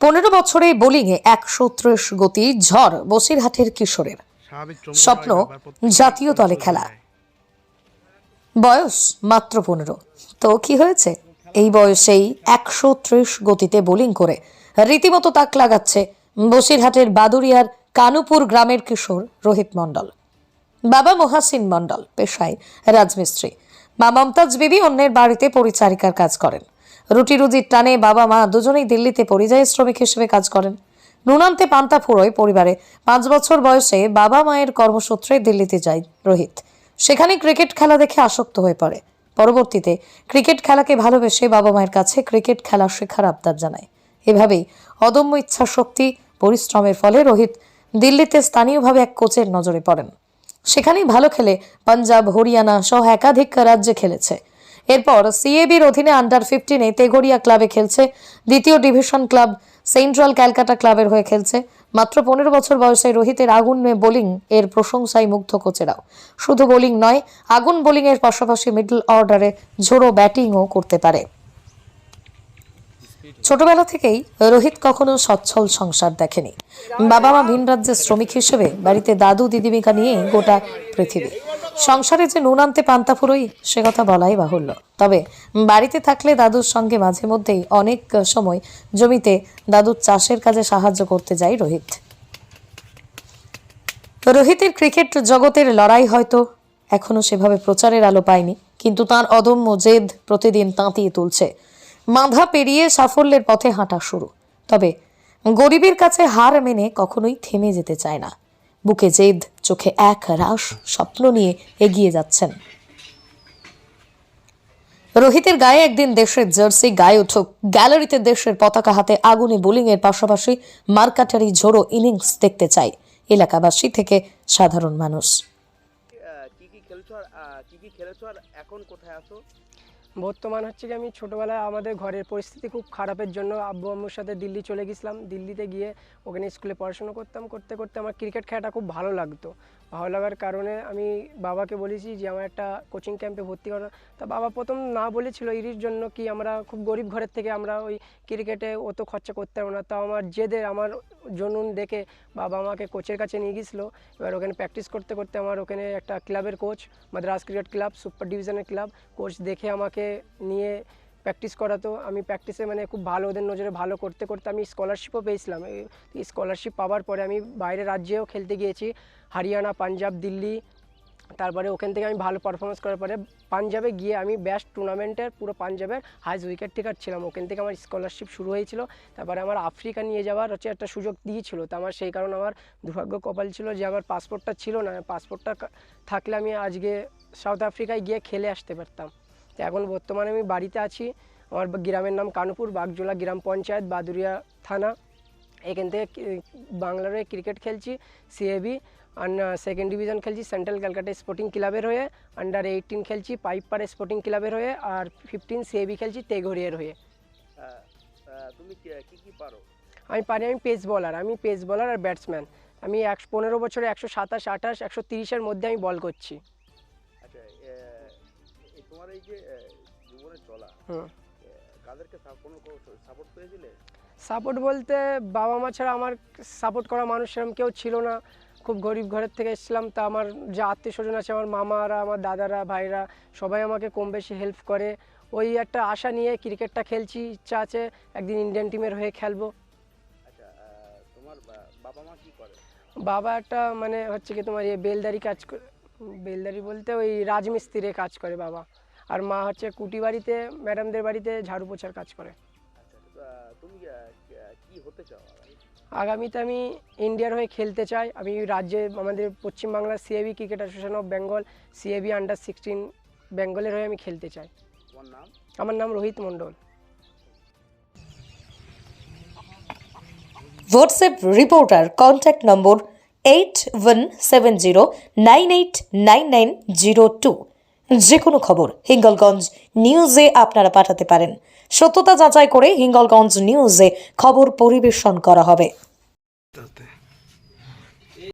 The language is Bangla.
পনেরো বছরে বোলিংয়ে একশো ত্রিশ গতি ঝড় বসিরহাটের কিশোরের। স্বপ্ন জাতীয় দলে খেলা। বয়স মাত্র পনেরো। তো কি হয়েছে? এই বয়সেই একশো ত্রিশ গতিতে বোলিং করে রীতিমতো তাক লাগাচ্ছে বসিরহাটের বাদুরিয়ার কানুপুর গ্রামের কিশোর রোহিত মণ্ডল। বাবা মহাসিন মণ্ডল পেশায় রাজমিস্ত্রি। মা মমতাজ বিবি অন্যের বাড়িতে পরিচারিকার কাজ করেন। রুটি রুজির টানে বাবা মা দুজনেই দিল্লিতে পরিযায়ী শ্রমিক হিসেবে কাজ করেন। নুনান্তে পান্তা ফুরোয় পরিবারে। পাঁচ বছর বয়সে বাবা মায়ের কর্মসূত্রে দিল্লিতে যায় রোহিত। সেখানে ক্রিকেট খেলা দেখে আসক্ত হয়ে পড়ে। পরবর্তীতে ক্রিকেট খেলাকে ভালোবেসে বাবা মায়ের কাছে ক্রিকেট খেলা শেখার আবদার জানায়। এভাবেই অদম্য ইচ্ছা শক্তি পরিশ্রমের ফলে রোহিত দিল্লিতে স্থানীয়ভাবে এক কোচের নজরে পড়েন। সেখানেই ভালো খেলে পাঞ্জাব, হরিয়ানা সহ একাধিক রাজ্যে খেলেছে। এরপর সিএবির অধীনে আন্ডার ফিফটিনে তেগড়িয়া ক্লাবে খেলছে। দ্বিতীয় ডিভিশন ক্লাব সেন্ট্রাল ক্যালকাটা ক্লাবের হয়ে খেলছে। মাত্র পনেরো বছর বয়সে রোহিতের আগুন বোলিং এর প্রশংসায় মুগ্ধ কোচেরাও। শুধু বোলিং নয়, আগুন বোলিং এর পাশাপাশি মিডল অর্ডারে ঝোড়ো ব্যাটিংও করতে পারে। ছোটবেলা থেকেই রোহিত কখনো সচ্ছল সংসার দেখেনি। বাবা মা ভিন রাজ্যের শ্রমিক হিসেবে বাড়িতে দাদু দিদিমিকা নিয়ে গোটা পৃথিবী। সংসারে যে নুন আনতে পান্তা ফুরোই, সে কথা বলাই বাহুল্য। তবে বাড়িতে থাকলে দাদুর সঙ্গে মাঝে মধ্যেই অনেক সময় জমিতে দাদুর চাষের কাজে সাহায্য করতে যায় রোহিত। রোহিতের ক্রিকেট জগতের লড়াই হয়তো এখনও সেভাবে প্রচারের আলো পায়নি, কিন্তু তার অদম্য জেদ প্রতিদিন তাঁতিয়ে তুলছে। মাধা পেরিয়ে সাফল্যের পথে হাঁটা শুরু। তবে গরিবের কাছে হার মেনে কখনোই থেমে যেতে চায় না। বুকে জেদ, চোখে এক রাস স্বপ্ন নিয়ে এগিয়ে যাচ্ছেন। রোহিতের গায়ে একদিন দেশের জার্সি গায়ে উঠুক, গ্যালারিতে দেশের পতাকা হাতে আগুনে বোলিং এর পাশাপাশি মার্কাটারি ঝোড়ো ইনিংস দেখতে চাই এলাকাবাসী থেকে সাধারণ মানুষ। বর্তমান হচ্ছে কি আমি ছোটোবেলায় আমাদের ঘরের পরিস্থিতি খুব খারাপের জন্য আব্বু আম্মুর সাথে দিল্লি চলে গেছিলাম। দিল্লিতে গিয়ে ওখানে স্কুলে পড়াশোনা করতাম, করতে করতে আমার ক্রিকেট খেলাটা খুব ভালো লাগতো। ভালো লাগার কারণে আমি বাবাকে বলেছি যে, আমার একটা কোচিং ক্যাম্পে ভর্তি করা। তা বাবা প্রথম না বলেছিল এর জন্য কি আমরা খুব গরিব ঘরের থেকে আমরা ওই ক্রিকেটে অত খরচা করতে পারব না। তাও আমার জেদের, আমার জনুন দেখে বাবা আমাকে কোচের কাছে নিয়ে গেছিল। এবার ওখানে প্র্যাকটিস করতে করতে আমার ওখানে একটা ক্লাবের coach Madras cricket club super ডিভিশনের ক্লাব কোচ দেখে আমাকে নিয়ে প্র্যাকটিস করাতো আমি প্র্যাকটিসে মানে খুব ভালো ওদের নজরে ভালো করতে করতে আমি স্কলারশিপও পেয়েছিলাম। স্কলারশিপ পাওয়ার পরে আমি বাইরের রাজ্যেও খেলতে গিয়েছি। হরিয়ানা, পাঞ্জাব, দিল্লি, তারপরে ওখান থেকে আমি ভালো পারফরমেন্স করার পরে পাঞ্জাবে গিয়ে আমি বেস্ট টুর্নামেন্টের পুরো পাঞ্জাবের হাইস্ট উইকেট টেকার ছিলাম। ওখান থেকে আমার স্কলারশিপ শুরু হয়েছিল। তারপরে আমার আফ্রিকা নিয়ে যাওয়ার হচ্ছে একটা সুযোগ দিয়েছিল। তো আমার সেই কারণে আমার দুর্ভাগ্য কপাল ছিল যে আমার পাসপোর্টটা ছিল না। পাসপোর্টটা থাকলে আমি আজকে সাউথ আফ্রিকায় গিয়ে খেলে আসতে পারতাম। তো এখন বর্তমানে আমি বাড়িতে আছি। আমার গ্রামের নাম কানুপুর বাগজোলা গ্রাম পঞ্চায়েত বাদুরিয়া থানা। এখান থেকে বাংলার হয়ে ক্রিকেট খেলছি সিএবি সেকেন্ড ডিভিশন খেলছি সেন্ট্রাল ক্যালকাটা স্পোর্টিং ক্লাবের হয়ে। আন্ডার এইটিন খেলছি পাইপাড়া স্পোর্টিং ক্লাবের হয়ে আর ফিফটিন সিএবি খেলছি তেঘরিয়ার হয়ে। তুমি কি কি পারো? আমি পারি আমি পেস বলার আমি পেস বলার আর ব্যাটসম্যান আমি একশো পনেরো বছরে একশো সাতাশ আঠাশ একশো তিরিশের মধ্যে আমি বল করছি। তোমার এই যে জীবনে চলা কাদেরকে কোনো সাপোর্ট পেয়েছিলে? সাপোর্ট বলতে বাবা মা ছাড়া আমার সাপোর্ট করা মানুষ সেরকম কেউ ছিল না। খুব গরিব ঘরের থেকে এসেছিলাম তা আমার যে আত্মীয় স্বজন আছে আমার মামারা আমার দাদারা ভাইরা সবাই আমাকে কম বেশি হেল্প করে। ওই একটা আশা নিয়ে ক্রিকেটটা খেলছি ইচ্ছা আছে একদিন ইন্ডিয়ান টিমের হয়ে খেলব। আচ্ছা তোমার বাবা মা কি করে? বাবা একটা মানে হচ্ছে কি তোমার ইয়ে বেলদারি কাজ করে বেলদারি বলতে ওই রাজমিস্ত্রিরে কাজ করে বাবা। আর মা হচ্ছে কুটি বাড়িতে ম্যাডামদের বাড়িতে ঝাড়ু পোছার কাজ করে। আচ্ছা তো, আহ, তুমি কি- হতে চাও? আগামীতে আমি ইন্ডিয়ার হয়ে খেলতে চাই। আমি রাজ্যে আমাদের পশ্চিমবাংলার CAB cricket association of Bengal CAB under sixteen বেঙ্গলের হয়ে আমি খেলতে চাই। আমার নাম Rohit Mondal. WhatsApp reporter contact number eight one seven zero nine eight nine nine zero two যে কোনো খবর হিঙ্গলগঞ্জ নিউজে আপনারা পাঠাতে পারেন। সত্যতা যাচাই করে হিঙ্গলগঞ্জ নিউজে খবর পরিবেশন করা হবে।